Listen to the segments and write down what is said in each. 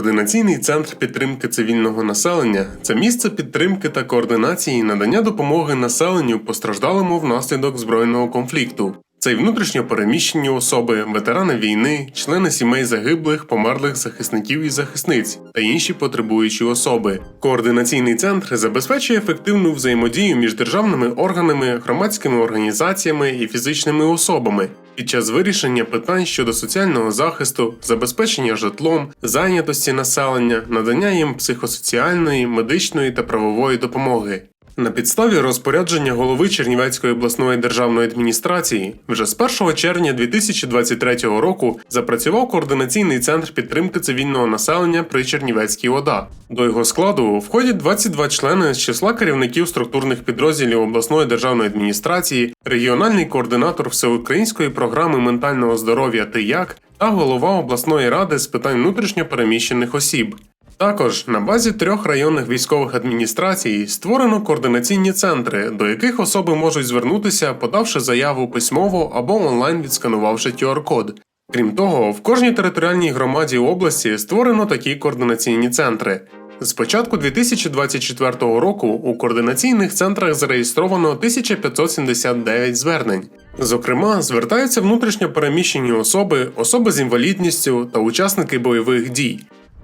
Координаційний центр підтримки цивільного населення це місце підтримки та координації надання допомоги населенню постраждалому внаслідок збройного конфлікту. Це й внутрішньо переміщені особи, ветерани війни, члени сімей загиблих, померлих захисників і захисниць та інші потребуючі особи. Координаційний центр забезпечує ефективну взаємодію між державними органами, громадськими організаціями і фізичними особами під час вирішення питань щодо соціального захисту, забезпечення житлом, зайнятості населення, надання їм психосоціальної, медичної та правової допомоги. На підставі розпорядження голови Чернівецької обласної державної адміністрації вже з 1 червня 2023 року запрацював координаційний центр підтримки цивільного населення при Чернівецькій ОДА. До його складу входять 22 члени з числа керівників структурних підрозділів обласної державної адміністрації, регіональний координатор всеукраїнської програми ментального здоров'я «Ти-як» та голова обласної ради з питань внутрішньо переміщених осіб. Також на базі трьох районних військових адміністрацій створено координаційні центри, до яких особи можуть звернутися, подавши заяву письмово або онлайн відсканувавши QR-код. Крім того, в кожній територіальній громаді області створено такі координаційні центри. З початку 2024 року у координаційних центрах зареєстровано 1579 звернень. Зокрема, звертаються внутрішньо переміщені особи, особи з інвалідністю та учасники бойових дій.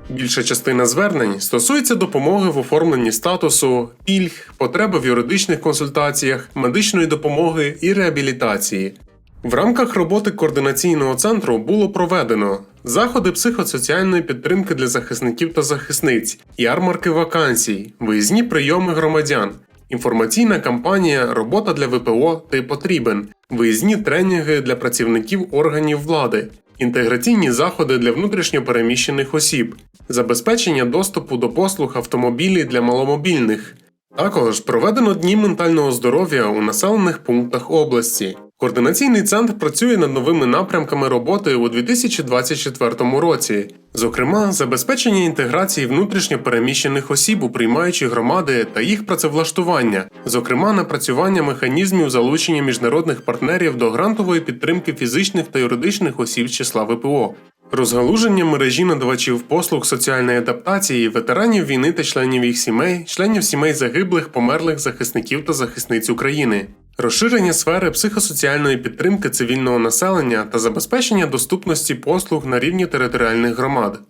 Більша частина звернень стосується допомоги в оформленні статусу, пільг, потреби в юридичних консультаціях, медичної допомоги і реабілітації. В рамках роботи координаційного центру було проведено заходи психосоціальної підтримки для захисників та захисниць, ярмарки вакансій, виїзні прийоми громадян, інформаційна кампанія Робота для ВПО ти потрібен, виїзні тренінги для працівників органів влади, інтеграційні заходи для внутрішньо переміщених осіб, забезпечення доступу до послуг автомобілі для маломобільних. Також проведено дні ментального здоров'я у населених пунктах області. Координаційний центр працює над новими напрямками роботи у 2024 році, зокрема, забезпечення інтеграції внутрішньо переміщених осіб у приймаючі громади та їх працевлаштування, зокрема напрацювання механізмів залучення міжнародних партнерів до грантової підтримки фізичних та юридичних осіб з числа ВПО. Розгалуження мережі надавачів послуг соціальної адаптації, ветеранів війни та членів їх сімей, членів сімей загиблих, померлих захисників та захисниць України, розширення сфери психосоціальної підтримки цивільного населення та забезпечення доступності послуг на рівні територіальних громад.